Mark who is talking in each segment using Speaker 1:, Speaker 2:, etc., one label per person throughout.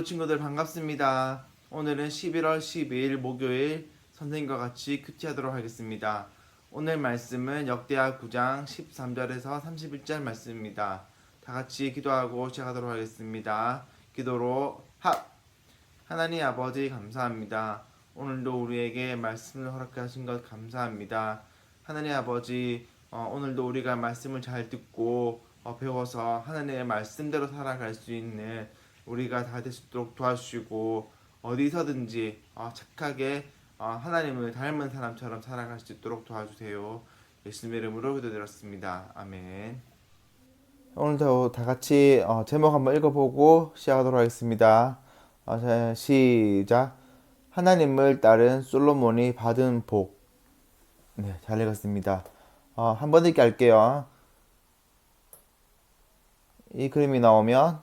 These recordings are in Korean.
Speaker 1: 자연부 친구들 반갑습니다. 오늘은 11월 12일 목요일 선생님과 같이 큐티하도록 하겠습니다. 오늘 말씀은 역대하 9장 13절에서 31절 말씀입니다. 다 같이 기도하고 시작하도록 하겠습니다. 기도로 합! 하나님 아버지 감사합니다. 오늘도 우리에게 말씀을 허락하신 것 감사합니다. 하나님 아버지 어, 오늘도 우리가 말씀을 잘 듣고 어, 배워서 하나님의 말씀대로 살아갈 수 있는 우리가 다 될 수 있도록 도와주시고 어디서든지 어, 착하게 어, 하나님을 닮은 사람처럼 살아갈 수 있도록 도와주세요. 예수님의 이름으로 기도드렸습니다. 아멘. 오늘도 다 같이 어, 제목 한번 읽어보고 시작하도록 하겠습니다. 시작. 하나님을 따른 솔로몬이 받은 복. 네, 잘 읽었습니다. 어, 한번 읽게 할게요. 이 그림이 나오면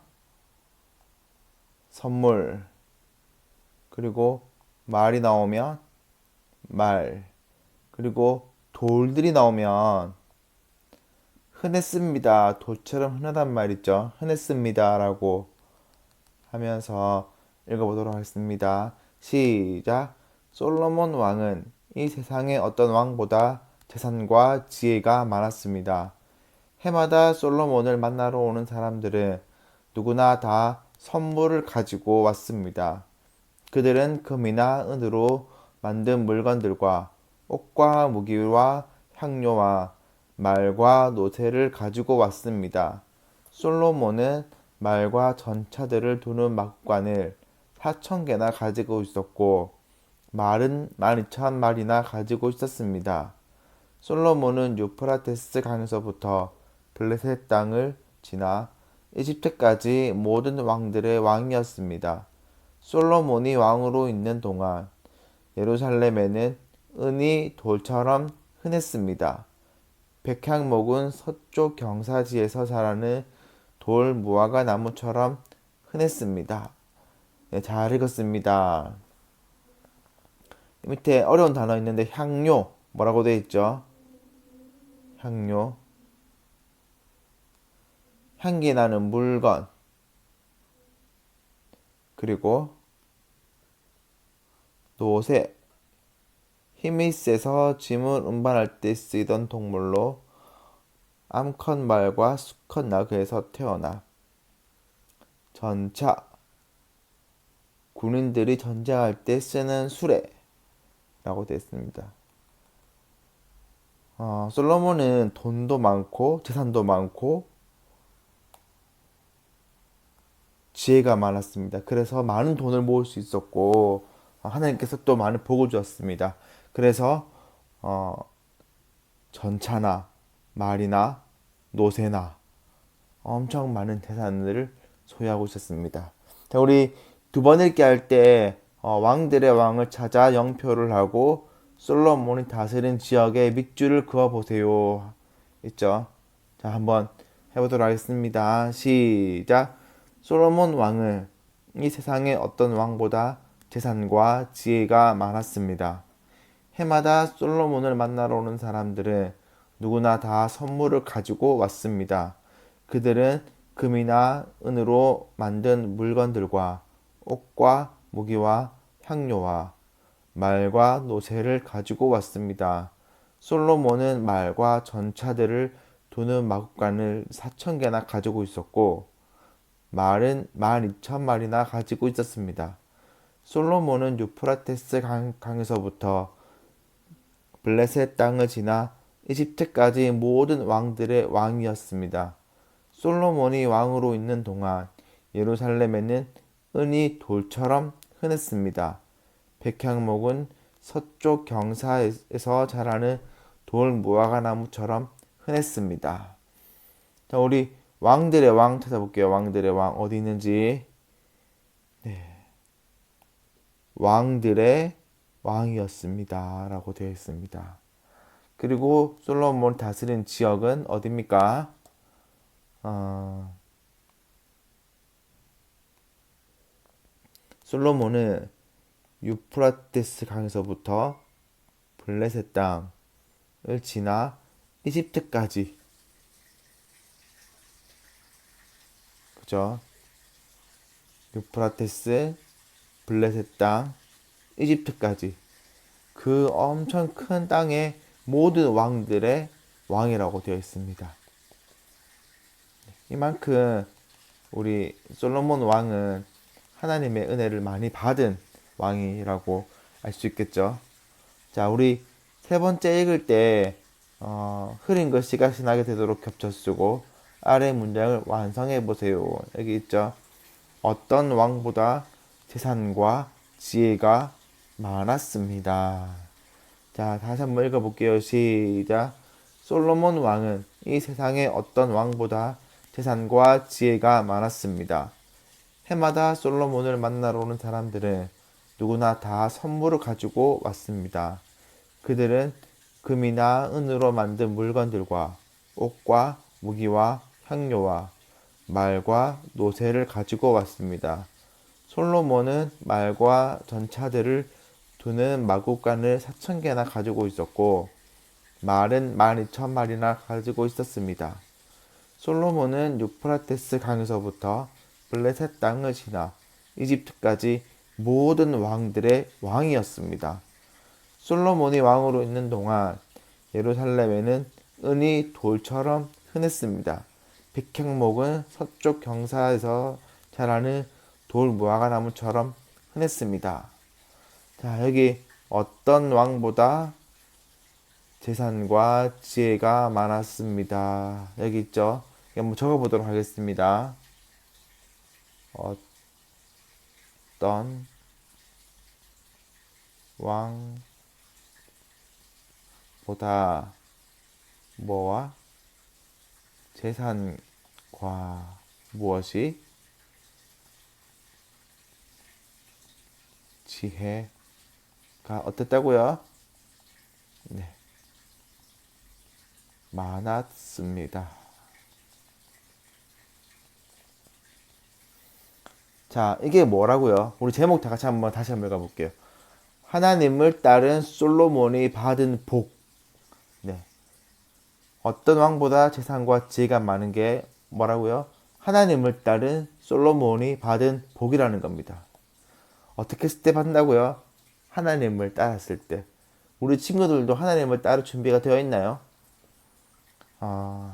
Speaker 1: 선물 그리고 말이 나오면 말 그리고 돌들이 나오면 흔했습니다. 돌처럼 흔하단 말 있죠. 흔했습니다 라고 하면서 읽어보도록 하겠습니다. 시작. 솔로몬 왕은 이 세상의 어떤 왕보다 재산과 지혜가 많았습니다. 해마다 솔로몬을 만나러 오는 사람들은 누구나 다 선물을 가지고 왔습니다. 그들은 금이나 은으로 만든 물건들과 옷과 무기와 향료와 말과 노새를 가지고 왔습니다. 솔로몬은 말과 전차들을 두는 막관을 4천 개나 가지고 있었고 말은 12,000마리나 가지고 있었습니다. 솔로몬은 유프라테스 강에서부터 블레셋 땅을 지나 이집트까지 모든 왕들의 왕이었습니다. 솔로몬이 왕으로 있는 동안 예루살렘에는 은이 돌처럼 흔했습니다. 백향목은 서쪽 경사지에서 자라는 돌 무화과 나무처럼 흔했습니다. 네, 잘 읽었습니다. 밑에 어려운 단어 있는데 향료 뭐라고 되어 있죠? 향료 향기 나는 물건 그리고 노새 힘이 세서 짐을 운반할 때 쓰이던 동물로 암컷 말과 수컷 나그에서 태어나 전차 군인들이 전쟁할 때 쓰는 수레라고 되어 있습니다. 어, 솔로몬은 돈도 많고 재산도 많고 지혜가 많았습니다. 그래서 많은 돈을 모을 수 있었고 어, 하나님께서 또 많은 복을 주었습니다. 그래서 어, 전차나 말이나 노새나 엄청 많은 재산들을 소유하고 있었습니다. 자, 우리 두 번 읽기 할때 어, 왕들의 왕을 찾아 영표를 하고 솔로몬이 다스린 지역에 밑줄을 그어 보세요. 있죠? 자, 한번 해보도록 하겠습니다. 시작. 솔로몬 왕은 이 세상의 어떤 왕보다 재산과 지혜가 많았습니다. 해마다 솔로몬을 만나러 오는 사람들은 누구나 다 선물을 가지고 왔습니다. 그들은 금이나 은으로 만든 물건들과 옷과 무기와 향료와 말과 노새를 가지고 왔습니다. 솔로몬은 말과 전차들을 두는 마구간을 4천 개나 가지고 있었고 말은 12,000마리나 가지고 있었습니다. 솔로몬은 유프라테스 강, 강에서부터 블레셋 땅을 지나 이집트까지 모든 왕들의 왕이었습니다. 솔로몬이 왕으로 있는 동안 예루살렘에는 은이 돌처럼 흔했습니다. 백향목은 서쪽 경사에서 자라는 돌 무화과 나무처럼 흔했습니다. 자, 우리 왕들의 왕 찾아볼게요. 왕들의 왕 어디 있는지. 네. 왕들의 왕이었습니다. 라고 되어 있습니다. 그리고 솔로몬 다스린 지역은 어디입니까? 어, 솔로몬은 유프라테스 강에서부터 블레셋 땅을 지나 이집트까지 그죠? 유프라테스, 블레셋 땅, 이집트까지 그 엄청 큰 땅의 모든 왕들의 왕이라고 되어 있습니다. 이만큼 우리 솔로몬 왕은 하나님의 은혜를 많이 받은 왕이라고 알 수 있겠죠. 자, 우리 세 번째 읽을 때 어, 흐린 글씨가 지나게 되도록 겹쳐 쓰고 아래 문장을 완성해 보세요. 여기 있죠. 어떤 왕보다 재산과 지혜가 많았습니다. 자, 다시 한번 읽어 볼게요. 시작. 솔로몬 왕은 이 세상의 어떤 왕보다 재산과 지혜가 많았습니다. 해마다 솔로몬을 만나러 오는 사람들은 누구나 다 선물을 가지고 왔습니다. 그들은 금이나 은으로 만든 물건들과 옷과 무기와 향료와 말과 노새를 가지고 왔습니다. 솔로몬은 말과 전차들을 두는 마구간을 4천 개나 가지고 있었고 말은 12,000마리나 가지고 있었습니다. 솔로몬은 유프라테스 강에서부터 블레셋 땅을 지나 이집트까지 모든 왕들의 왕이었습니다. 솔로몬이 왕으로 있는 동안 예루살렘에는 은이 돌처럼 흔했습니다. 백향목은 서쪽 경사에서 자라는 돌 무화과 나무처럼 흔했습니다. 자, 여기 어떤 왕보다 재산과 지혜가 많았습니다. 여기 있죠? 한번 적어보도록 하겠습니다. 어떤 왕보다 뭐와 재산과 무엇이 지혜가 어땠다고요? 네. 많았습니다. 자, 이게 뭐라고요? 우리 제목 다 같이 한번 다시 한번 읽어볼게요. 하나님을 따른 솔로몬이 받은 복. 네. 어떤 왕보다 재산과 지혜가 많은 게 뭐라고요? 하나님을 따른 솔로몬이 받은 복이라는 겁니다. 어떻게 했을 때 받는다고요? 하나님을 따랐을 때. 우리 친구들도 하나님을 따를 준비가 되어 있나요? 아,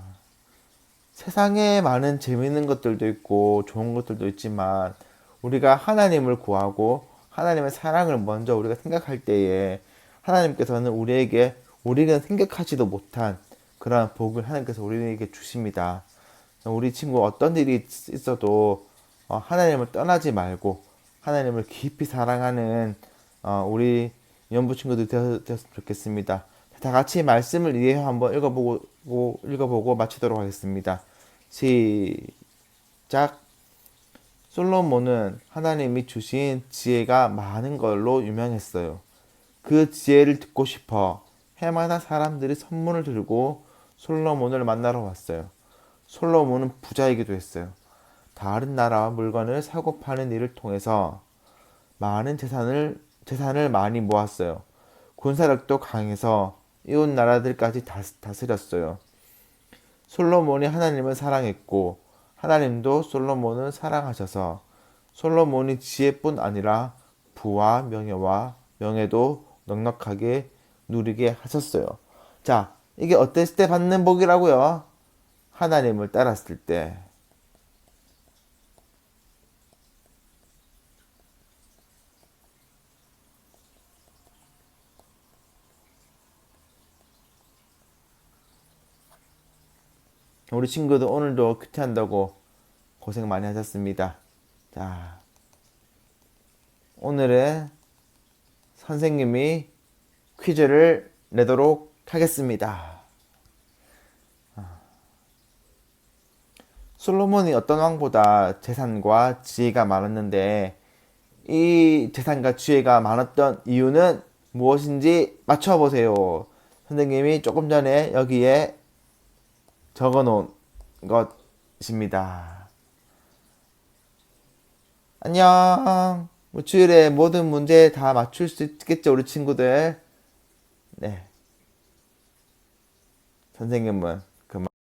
Speaker 1: 세상에 많은 재미있는 것들도 있고 좋은 것들도 있지만 우리가 하나님을 구하고 하나님의 사랑을 먼저 우리가 생각할 때에 하나님께서는 우리에게 우리가 생각하지도 못한 그러한 복을 하나님께서 우리에게 주십니다. 우리 친구 어떤 일이 있어도 어, 하나님을 떠나지 말고 하나님을 깊이 사랑하는 어, 우리 연부 친구들 되었으면 좋겠습니다. 다 같이 말씀을 이해 한번 읽어보고 읽어보고 마치도록 하겠습니다. 시작. 솔로몬은 하나님이 주신 지혜가 많은 걸로 유명했어요. 그 지혜를 듣고 싶어 해마다 사람들이 선물을 들고 솔로몬을 만나러 왔어요. 솔로몬은 부자이기도 했어요. 다른 나라와 물건을 사고 파는 일을 통해서 많은 재산을 재산을 많이 모았어요. 군사력도 강해서 이웃 나라들까지 다스렸어요. 솔로몬이 하나님을 사랑했고 하나님도 솔로몬을 사랑하셔서 솔로몬이 지혜뿐 아니라 부와 명예와 명예도 넉넉하게 누리게 하셨어요. 자, 이게 어땠을 때 받는 복이라고요? 하나님을 따랐을 때. 우리 친구들 오늘도 큐티한다고 고생 많이 하셨습니다. 자, 오늘은 선생님이 퀴즈를 내도록 하겠습니다. 솔로몬이 어떤 왕보다 재산과 지혜가 많았는데 이 재산과 지혜가 많았던 이유는 무엇인지 맞춰보세요. 선생님이 조금 전에 여기에 적어 놓은 것입니다. 안녕. 뭐 주일에 모든 문제 다 맞출 수 있겠죠, 우리 친구들. 네. 선생님은